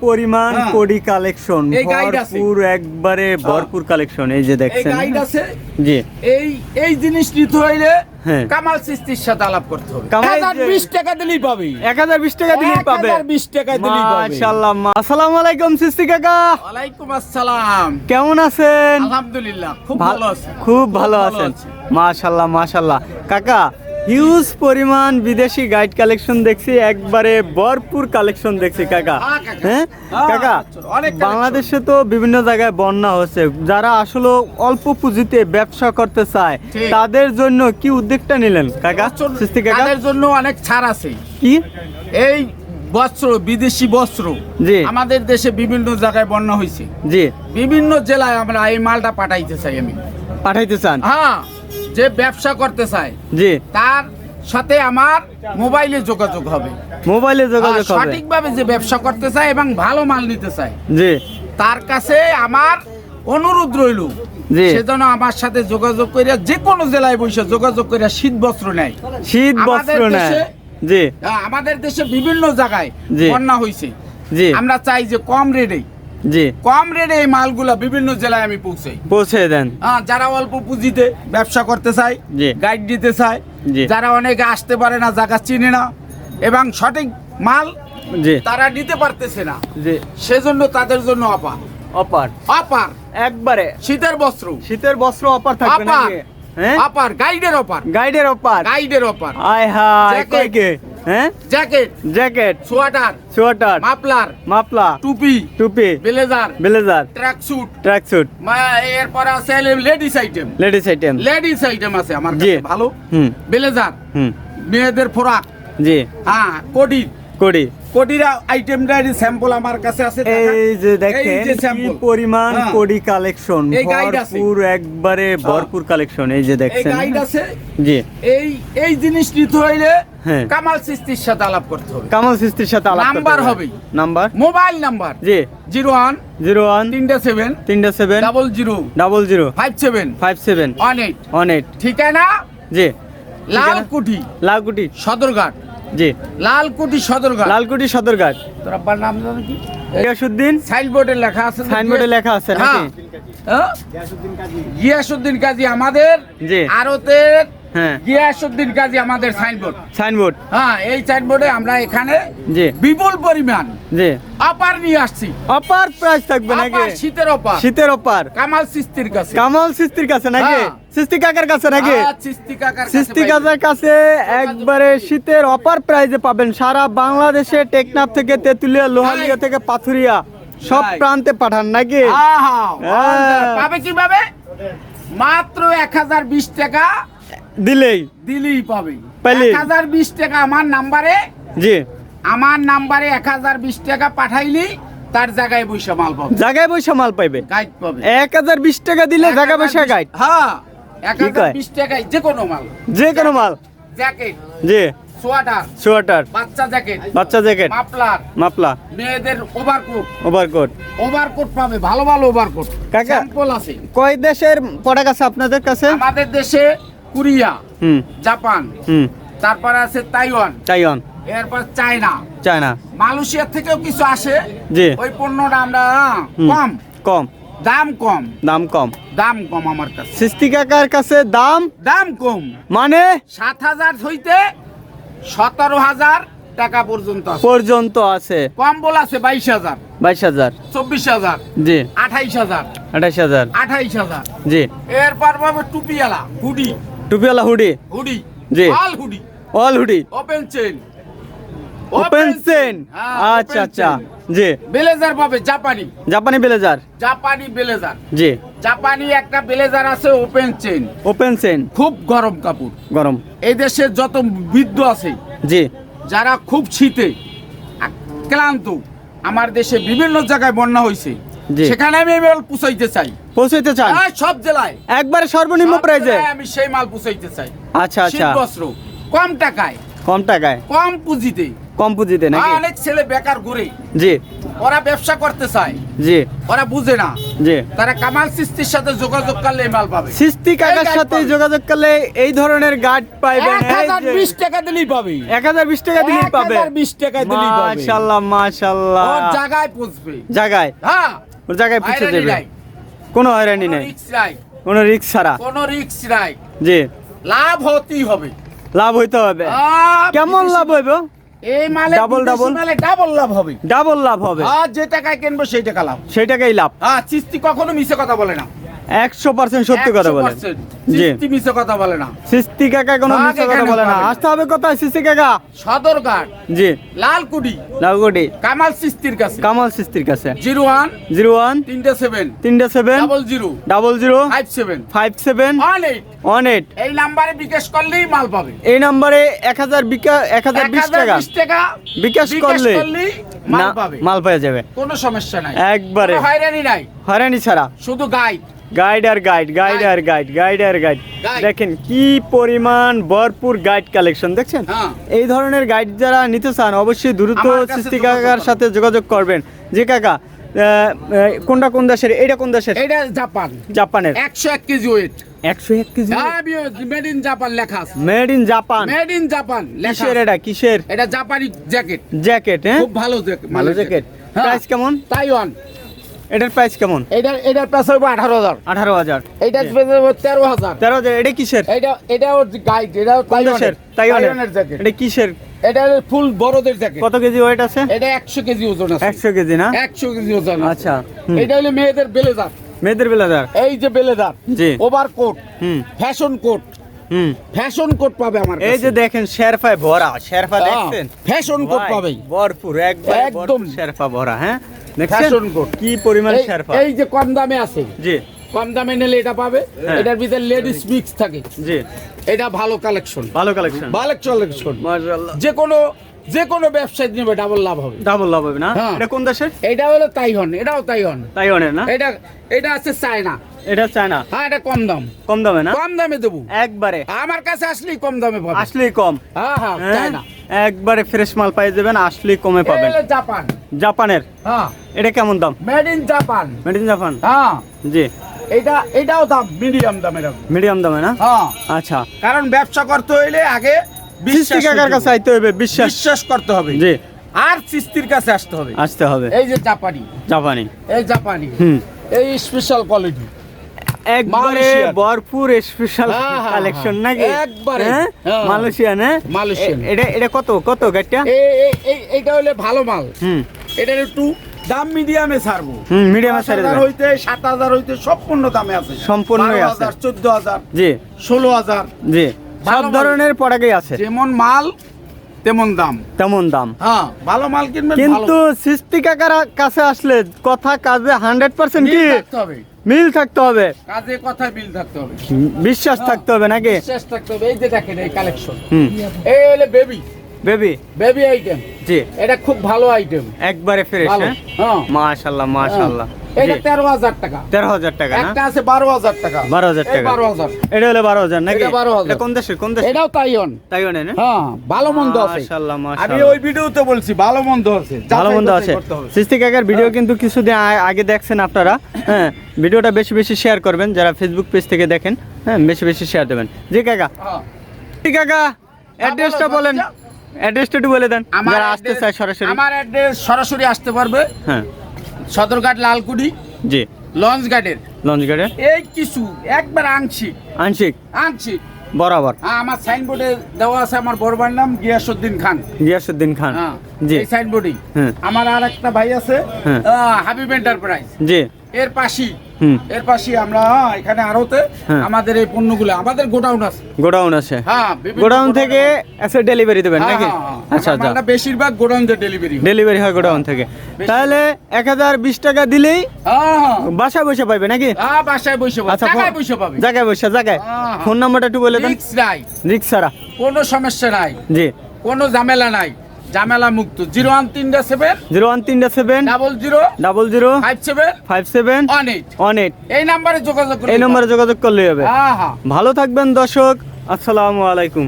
পরিমাণ হ্যাঁ। কোডি কালেকশন। ভরপুর একবারে ভরপুর কালেকশন এই যে এই দেখছেন। গাইড আছে। জি। এই এই জিনিস নিতে হইলে হ্যাঁ। কামাল সিস্তির সাথে আলাপ করতে হবে। কামাল হাজার যে- বিশ টাকা দিলেই পাবি। এক হাজার বিশ টাকা দিলেই পাবে। বিশ টাকা দিলেই পাবে। মাশাআল্লাহ আসসালামু আলাইকুম সিস্তি কাকা। ওয়ালাইকুম আসসালাম। কেমন আছেন? আলহামদুলিল্লাহ খুব ভালো আছে। খুব ভালো আছেন। আছি। মাশাল্লাহ মাশাল্লাহ কাকা হিউজ পরিমাণ বিদেশি গাইড কালেকশন দেখছি একবারে ভরপুর কালেকশন দেখছি কাকা। হ্যাঁ, কাকা। হ্যাঁ হ্যাঁ। বাংলাদেশে তো বিভিন্ন জায়গায় বন্যা হচ্ছে। যারা আসলে অল্প পুঁজিতে ব্যবসা করতে চায় তাদের জন্য কি উদ্যোগটা নিলেন কাকা? সিস্তি কাকা? তাদের জন্য অনেক ছাড় আছে। কি? এই বস্ত্র বিদেশি বস্ত্র। জি। আমাদের দেশে বিভিন্ন জায়গায় বন্যা হয়েছে। জি। বিভিন্ন জেলায় আমরা এই মালটা পাঠাইতে চাই আমি। পাঠাইতে চান? হ্যাঁ। যে ব্যবসা করতে চায় জি। তার সাথে আমার মোবাইলে যোগাযোগ হবে। মোবাইলে যোগাযোগ হবে। সঠিকভাবে যে ব্যবসা করতে চায় এবং ভালো মাল নিতে চায় জি। তার কাছে আমার অনুরোধ রইল জি। সেজন্য আমার সাথে যোগাযোগ করিয়া যে কোনো জেলায় বসে যোগাযোগ করিয়া শীত বস্ত্র নেয়। শীত বস্ত্র নেয়। জি। আমাদের দেশে বিভিন্ন জায়গায়। বন্যা হয়েছে জি। আমরা চাই যে কম রেটে জি। কম রেটে এই মালগুলা বিভিন্ন জেলায় আমি পৌঁছাই। পৌঁছে দেন। হ্যাঁ, যারা অল্প পুঁজিতে ব্যবসা করতে চায় জি। গাইড দিতে চায় জি। যারা অনেকে আসতে পারে না জায়গা চিনে না এবং সঠিক মাল জি। তারা নিতে পারতেছে না জি। সেজন্য তাদের জন্য অপার। অপার। অপার। একবারে। শীতের বস্ত্র। শীতের বস্ত্র অপার থাকবে অপার। হ্যাঁ? অপার গাইডের অপার। গাইডের অপার। গাইডের অপার। আয় হায়। কই কে? হ্যাঁ? Jacket. Jacket. Sweater. Sweater. Muffler. Muffler টুপি। টুপি। Blazer. Blazer. Track suit track suit এরপর আছে ladies item. Ladies item. Ladies item আছে আমার কাছে ভালো। হুম। ব্লেজার। হুম। মেয়েদের ফোরাক। জি। হ্যাঁ কোডি। করি কোডির আইটেমটা স্যাম্পল আমার কাছে আছে এই যে এই দেখেন কি পরিমাণ হ্যাঁ। কোডি কালেকশন। এই আছে। ভরপুর একবারে ভরপুর কালেকশন এই যে এই দেখছেন গাইড আছে। জি। এই এই জিনিস নিতে হইলে হ্যাঁ। কামাল সিস্তির সাথে আলাপ করতে হবে। কামাল সিস্তির সাথে আলাপ নাম্বার হবে। নাম্বার মোবাইল নাম্বার জি। জিরো ওয়ান জিরো ওয়ান তিনটে সেভেন তিনটা seven double zero double zero five seven five seven one eight one eight ঠিকানা? জি। লালকুঠি। লালকুটি সদরঘাট। জি। লালকুঠি সদরঘাট। লালকুটি সদরঘাট। তোর আব্বার নাম জানো কি? গিয়াসুদ্দিন। সাইনবোর্ডে লেখা আছে সাইনবোর্ডে লেখা আছে নাকি? হ্যাঁ। হ্যাঁ? গিয়াসুদ্দিন কাজী আমাদের জি। আরতের হ্যাঁ। আমাদের সাইনবোর্ড সাইনবোর্ড হ্যাঁ এই সাইনবোর্ডে আমরা এখানে জি। বিপুল পরিমাণ জি। অপার নিয়ে আসছি। অপার প্রাইস থাকবে নাকি? শীতের অপার শীতের অপার কামাল সিস্তির কাছে। কামাল সিস্তির কাছে নাকি? হ্যাঁ। সিস্তি কাকার কাছে নাকি? সিস্তি কাকার কাছে সিস্তি কাকার কাছে একবারে শীতের অপার প্রাইজে পাবেন। সারা বাংলাদেশে টেকনাফ থেকে তেতুলিয়া লোহালিয়া থেকে পাথুরিয়া সব প্রান্তে পাঠান নাকি? হ্যাঁ। পাবে কীভাবে? মাত্র এক হাজার বিশ টাকা দিলেই। দিলেই পাবে। পেলেই। এক হাজার বিশ টাকা আমার নাম্বারে। জি। আমার নাম্বারে এক হাজার বিশ টাকা পাঠাইলি তার জায়গায় বৈশা মাল পাবে। জায়গায় বৈশা মাল পাইবে। গাইড পাবে। এক হাজার বিশ টাকা দিলে জায়গা বৈশা গাইড। হ্যাঁ। এক হাজার কয়? বিশ টাকায় যে কোনো মাল। যে কোনো মাল। জ্যাকেট। জি। সোয়াটার। সোয়েটার। বাচ্চা জ্যাকেট। বাচ্চা জ্যাকেট। মাফলার। মেয়েদের ওভারকোট। ওভারকোট। ওভারকোট পাবে ভালো ভালো ওভারকোট। কাকা। স্যাম্পল আছে। কয় দেশের প্রোডাক্ট আছে আপনাদের কাছে? আমাদের দেশে কোরিয়া হুম। জাপান হুম। তারপর আছে তাইওয়ান চাইওয়ান এরপর চায়না। চায়না। মালয়েশিয়া থেকেও কিছু আসে জি। ওই পণ্যটা আমরা কম। কম। দাম কম। দাম কম। দাম কম আমার কাছে। কাকার কাছে দাম? দাম কম। মানে? সাত হাজার হইতে সতেরো হাজার টাকা পর্যন্ত পর্যন্ত আছে। কম বল আছে বাইশ হাজার। বাইশ হাজার। চব্বিশ হাজার। জি। আঠাইশ হাজার। আঠাশ হাজার। আঠাইশ হাজার। জি। এরপর পাবে টুপিওয়ালা হুডি। টুপিওয়ালা হুডি? হুডি। জি। All hoodie. All hoodie? Open chain open হ্যাঁ, আচ্ছা আচ্ছা। জি। ব্লেজার পাবে জাপানি জাপানি ব্লেজার জাপানি ব্লেজার জি। জাপানি একটা ব্লেজার আছে ওপেন চেন ওপেন সেন খুব গরম কাপড়। গরম। এই দেশে যত বৃদ্ধ আছে জি। যারা খুব শীতে ক্লান্ত আমার দেশে বিভিন্ন জায়গায় বন্যা হয়েছে। সেখানে আমি এই মাল চাই। পৌঁছাইতে চান? হ্যাঁ, সব জেলায়। একবারে সর্বনিম্ন প্রাইজে? আমি সেই মাল চাই। আচ্ছা আচ্ছা। বস্ত্র কম টাকায়। কম টাকায়? কম পুঁজিতে। কম পুঁজিতে নাকি? অনেক ছেলে বেকার ঘুরে। জি। ওরা ব্যবসা করতে চায়। জি। ওরা বুঝে না। জি। তারা কামাল সিস্তির সাথে যোগাযোগ করলে এই মাল পাবে। সিস্তি কাকার সাথে যোগাযোগ করলে এই ধরনের গার্ড হাজার বিশ টাকা দিলেই পাবে। এক হাজার বিশ টাকা দিলেই পাবে। হাজার বিশ টাকা দিলেই পাবে। মাশাল্লাহ। ওর জায়গায় পৌঁছবে। জায়গায়? হ্যাঁ। ওর জায়গায় পৌঁছে দেবে কোনো হয়রানি নেই। কোনো রিক্স ছাড়া। কোনো রিক্স নাই। জি। লাভ হতেই হবে। লাভ হইতে হবে। কেমন লাভ হইব? এই মালে ডাবল ডাবল? মালে ডাবল লাভ হবে। ডাবল লাভ হবে। আর যে টাকায় কিনবো সেই টাকা লাভ। সেই টাকাই লাভ। হ্যাঁ চিস্তি কখনো মিছে কথা বলে না। একশো পার্সেন্ট সত্যি কথা বলেন। 100% জি। চিস্তি কথা বলে না। সিস্তি কাকা কোনো ভাগ কথা বলে না। আসতে হবে কোথায় সিস্তি কাকা? সদরঘাট। জি। লালকুডি। লাউগুটি কামাল সিস্তির কাছে। কামাল সিস্তির কাছে। Zero one. Zero one. তিনটে সেভেন। তিনটে seven. Double zero. Double zero. Five seven. Five seven. One eight. One eight. এই নাম্বারে বিকাশ করলেই মাল পাবে। এই নাম্বারে এক হাজার বিকাশ এক হাজার বিশ টাকা। টাকা বিকাশ করলে মাল পাবে। মাল পেয়ে যাবে। কোনো সমস্যা নাই। একবারে। হয়রানি নাই। হয়রানি ছাড়া। শুধু গাইড গাইড আর গাইড গাইড আর গাইড গাইড আর গাইড দেখেন কি পরিমাণ ভরপুর গাইড কালেকশন দেখছেন? হ্যাঁ। এই ধরনের গাইড যারা নিতে চান অবশ্যই দ্রুত সৃষ্টি কাকার সাথে যোগাযোগ করবেন। যে কাকা কোনটা কোন দেশের? এটা কোন দেশের? এটা জাপান। জাপানের। একশো এক কেজি ওয়েট একশো এক কেজি মেড ইন জাপান লেখা আছে। Made in Japan made in Japan কিসের এটা? কিসের? এটা জাপানি জ্যাকেট জ্যাকেট হ্যাঁ? খুব ভালো জ্যাকেট ভালো জ্যাকেট প্রাইস কেমন? তাইওয়ান এটার প্রাইস কেমন? এটা এটার প্রাইস হবে আঠারো হাজার। আঠারো হাজার। এইটার প্রাইস হবে তেরো হাজার। তেরো হাজার এটা কিসের? এটা এটা ওর গাইড এটা তাইওয়ানের তাইওয়ানের জ্যাকেট এটা কিসের? এটা ফুল বড়দের জ্যাকেট কত কেজি ওয়েট আছে? এটা একশো কেজি ওজন আছে। একশো কেজি না? একশো কেজি ওজন আচ্ছা এটা হলো মেয়েদের বেলেজার। মেয়েদের বেলাদার এই যে বেলেজার জি। ওভার কোট হুম। Fashion coat. হুম। ফ্যাশন কোট পাবে আমার এই যে দেখেন শেরফায় ভরা শেরফা দেখছেন? ফ্যাশন কোট পাবে ভরপুর। একদম। শেরফা ভরা হ্যাঁ? দেখছেন Fashion কি পরিমাণ এই- এই যে কম দামে আছে। জি। কম দামে নিলে এটা পাবে। হ্যাঁ। এটার ভিতরে লেডিস মিক্স থাকে। জি। এটা ভালো কালেকশন ভালো কালেকশন ভালো কালেকশন মাশাআল্লাহ। যে কোনো যে কোনো ব্যবসায়ী নেবে ডাবল লাভ হবে। ডাবল লাভ হবে না? হ্যাঁ। এটা কোন দেশের? এটা হলো তাইওয়ান। এটাও তাইওয়ান। তাইওয়ানের না? এটা এটা আছে চায়না। এটা চায়না। হ্যাঁ এটা কম দাম। কম দামে না? কম দামে দেবো। একবারে। আমার কাছে আসলেই কম দামে পাবে। আসলেই কম। হ্যাঁ হ্যাঁ হ্যাঁ? চায়না। একবারে ফ্রেশ মাল পাই যাবেন আসলেই কমে পাবেন। জাপান। জাপানের? হ্যাঁ। এটা কেমন দাম? Made in Japan made in Japan হ্যাঁ। জি। এটা এটাও দাম মিডিয়াম হবে। মিডিয়াম দামে না? হ্যাঁ। আচ্ছা। কারণ ব্যবসা করতে হইলে আগে বিশ্বাস কাকার করতে কাছে হবে। আইতে হবে বিশ্বাস। বিশ্বাস করতে হবে। জি। আর চিস্তির কাছে আসতে হবে। আসতে হবে। এই যে জাপানি। জাপানি। এই জাপানি। হুম। এই স্পেশাল কোয়ালিটি একবারে ভরপুর স্পেশাল হ্যাঁ, কালেকশন হ্যাঁ। নাকি? একবারে। হ্যাঁ? হ্যাঁ। মালয়েশিয়ান হ্যাঁ মালয়েশিয়ান। এ- এটা এটা কত কত গাড়িটা? এইটা হলে ভালো মাল। হুম। একটু দাম মিডিয়ামে ছাড়বো। হুম মিডিয়ামে ছেড়ে হাজার হইতে সাত হাজার হইতে সম্পূর্ণ দামে আছে। সম্পূর্ণই বারো আছে। চোদ্দ হাজার জি। ষোলো হাজার। জি। সব ধরনের প্রোডাক্টই আছে। যেমন মাল তেমন দাম। তেমন দাম। হ্যাঁ ভালো মাল কিনবেন কিন্তু সৃষ্টি কাকার কাছে আসলে কথা কাজে হান্ড্রেড পার্সেন্ট কি? হবে। মিল থাকতে হবে। কাজে কথায় মিল থাকতে হবে। বিশ্বাস থাকতে হবে নাকি? বিশ্বাস থাকতে হবে। এই যে দেখেন এই কালেকশন এই হলো বেবি বেবি বেবি আইটেম জি। এটা খুব ভালো আইটেম একবারে ফ্রেশ ভালো। হ্যাঁ। মাশাআল্লাহ মাশাআল্লাহ। এটা তেরো হাজার টাকা। তেরো হাজার টাকা একটা আছে বারো হাজার টাকা। বারো হাজার টাকা। বারো হাজার। এটা হলো বারো হাজার নাকি? এটা 12,000 কোন দেশের কোন দেশের? এটাও তাইওয়ান। তাইওয়ানে না? হ্যাঁ ভালো মন্দ আছে। আমি ওই ভিডিওতে বলছি ভালো মন্দ আছে। ভালো মন্দ আছে। করতে কাকার ভিডিও কিন্তু কিছুদিন আগে দেখছেন আপনারা। হ্যাঁ ভিডিওটা বেশি বেশি শেয়ার করবেন যারা ফেসবুক পেজ থেকে দেখেন। হ্যাঁ বেশি বেশি শেয়ার দেবেন। জি কাকা। হ্যাঁ। জি কাকা অ্যাড্রেসটা বলেন। অ্যাড্রেসটা একটু বলে দেন যারা আসতে চায় সরাসরি। আমার অ্যাড্রেস সরাসরি আসতে পারবে। হ্যাঁ। সদরঘাট লালকুড়ি জি। লঞ্চ গার্ডের লঞ্চ গার্ডের এই কিছু একবার আংশিক। আংশিক? আংশিক। বরাবর। হ্যাঁ আমার সাইনবোর্ডে দেওয়া আছে আমার বড় ভাইয়ের নাম গিয়াসুদ্দিন খান। গিয়াসুদ্দিন খান। হ্যাঁ জি। এই সাইনবোর্ডই হ্যাঁ। আমার আর একটা ভাই আছে হ্যাঁ। হাবিব এন্টারপ্রাইজ জি। এর পাশেই এর পাশেই আমরা এখানে আরোতে হ্যাঁ। আমাদের এই পণ্যগুলো আমাদের গোডাউন আছে। গোডাউন আছে। হ্যাঁ গোডাউন থেকে এসে ডেলিভারি দেবেন হ্যাঁ, নাকি? হ্যাঁ। আচ্ছা আচ্ছা। আমরা বেশিরভাগ গোডাউন দিয়ে ডেলিভারি ডেলিভারি হয় গোডাউন থেকে। তাহলে এক হাজার বিশ টাকা দিলেই বাসায় বসে পাইবে নাকি? হ্যাঁ, বাসায় বসে পাবে। আচ্ছা টাকায় বসে পাবে। জায়গায় বসে জায়গায়। ফোন নাম্বারটা একটু বলে দেন। রিক্স নাই। কোনো সমস্যা নাই। জি। কোনো ঝামেলা নাই। ঝামেলা মুক্ত। জিরো ওয়ান তিন ডা সেভেন জিরো ওয়ান তিনটা seven double zero double zero five seven five seven one eight. One eight. এই নাম্বারে যোগাযোগ এই নাম্বারে যোগাযোগ করলেই হবে। ভালো থাকবেন দর্শক আসসালামু আলাইকুম।